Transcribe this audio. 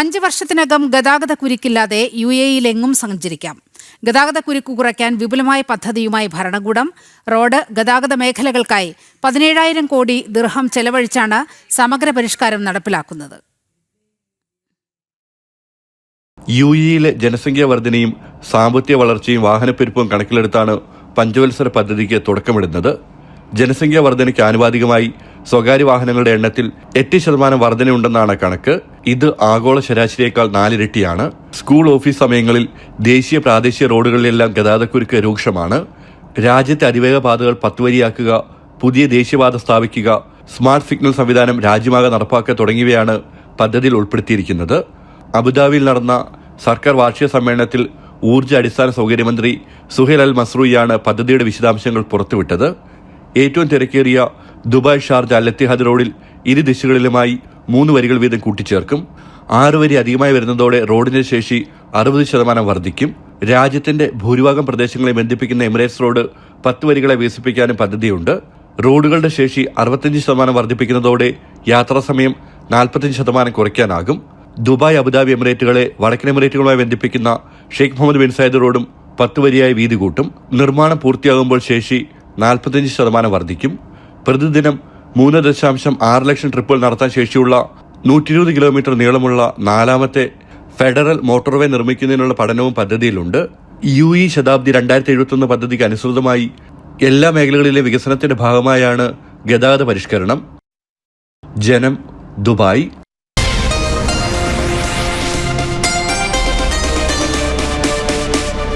അഞ്ച് വർഷത്തിനകം ഗതാഗത കുരുക്കില്ലാതെ യു എയിലെങ്ങും സഞ്ചരിക്കാം. ഗതാഗത കുരുക്ക് കുറയ്ക്കാൻ വിപുലമായ പദ്ധതിയുമായി ഭരണകൂടം. റോഡ് ഗതാഗത മേഖലകൾക്കായി പതിനേഴായിരം കോടി ദിർഹം ചെലവഴിച്ചാണ് സമഗ്ര പരിഷ്കാരം നടപ്പിലാക്കുന്നത്. യു ഇയിലെ ജനസംഖ്യാ വർധനയും സാമ്പത്തിക വളർച്ചയും വാഹനപ്പെരുപ്പും കണക്കിലെടുത്താണ് പഞ്ചവത്സര പദ്ധതിക്ക് തുടക്കമിടുന്നത്. ജനസംഖ്യാ വർധനയ്ക്ക് ആനുപാതികമായി സ്വകാര്യ വാഹനങ്ങളുടെ എണ്ണത്തിൽ എട്ട് ശതമാനം വർധനയുണ്ടെന്നാണ് കണക്ക്. ഇത് ആഗോള ശരാശരിയേക്കാൾ നാലിരട്ടിയാണ്. സ്കൂൾ ഓഫീസ് സമയങ്ങളിൽ ദേശീയ പ്രാദേശിക റോഡുകളിലെല്ലാം ഗതാഗതക്കുരുക്ക് രൂക്ഷമാണ്. രാജ്യത്തെ അതിവേഗ പാതകൾ പത്തുവരിയാക്കുക പുതിയ ദേശീയപാത സ്ഥാപിക്കുക സ്മാർട്ട് സിഗ്നൽ സംവിധാനം രാജ്യമാകെ നടപ്പാക്കുക തുടങ്ങിയവയാണ് പദ്ധതിയിൽ ഉൾപ്പെടുത്തിയിരിക്കുന്നത്. അബുദാബിയിൽ നടന്ന സർക്കാർ വാർഷിക സമ്മേളനത്തിൽ ഊർജ അടിസ്ഥാന സൗകര്യമന്ത്രി സുഹേൽ അൽ മസ്രൂയിയാണ് പദ്ധതിയുടെ വിശദാംശങ്ങൾ പുറത്തുവിട്ടത്. ഏറ്റവും തിരക്കേറിയ ദുബായ് ഷാർജ അൽ എത്തിഹാദ് റോഡിൽ ഇരു ദിശകളിലുമായി മൂന്ന് വരികൾ വീതം കൂട്ടിച്ചേർക്കും. ആറ് വരി അധികമായി വരുന്നതോടെ റോഡിന്റെ ശേഷി അറുപത് ശതമാനം വർദ്ധിക്കും. രാജ്യത്തിന്റെ ഭൂരിഭാഗം പ്രദേശങ്ങളെ ബന്ധിപ്പിക്കുന്ന എമിറേറ്റ്സ് റോഡ് പത്ത് വരികളെ വികസിപ്പിക്കാനും പദ്ധതിയുണ്ട്. റോഡുകളുടെ ശേഷി അറുപത്തഞ്ച് ശതമാനം വർദ്ധിപ്പിക്കുന്നതോടെ യാത്രാ സമയം നാൽപ്പത്തഞ്ച് ശതമാനം കുറയ്ക്കാനാകും. ദുബായ് അബുദാബി എമിറേറ്റുകളെ വടക്കൻ എമിറേറ്റുകളുമായി ബന്ധിപ്പിക്കുന്ന ഷെയ്ഖ് മുഹമ്മദ് ബിൻ സയ്യിദ് റോഡും പത്ത് വരിയായി വീതി കൂട്ടും. നിർമ്മാണം പൂർത്തിയാകുമ്പോൾ ശേഷി നാൽപ്പത്തഞ്ച് ശതമാനം വർദ്ധിക്കും. പ്രതിദിനം മൂന്ന് ദശാംശം ആറ് ലക്ഷം ട്രിപ്പുകൾ നടത്താൻ ശേഷിയുള്ള നൂറ്റി ഇരുപത് കിലോമീറ്റർ നീളമുള്ള നാലാമത്തെ ഫെഡറൽ മോട്ടോർവേ നിർമ്മിക്കുന്നതിനുള്ള പഠനവും പദ്ധതിയിലുണ്ട്. യു ഇ ശതാബ്ദി രണ്ടായിരത്തി എഴുപത്തൊന്ന് പദ്ധതിക്ക് അനുസൃതമായി എല്ലാ മേഖലകളിലെ വികസനത്തിന്റെ ഭാഗമായാണ് ഗതാഗത പരിഷ്കരണം. ജനം ദുബായ്.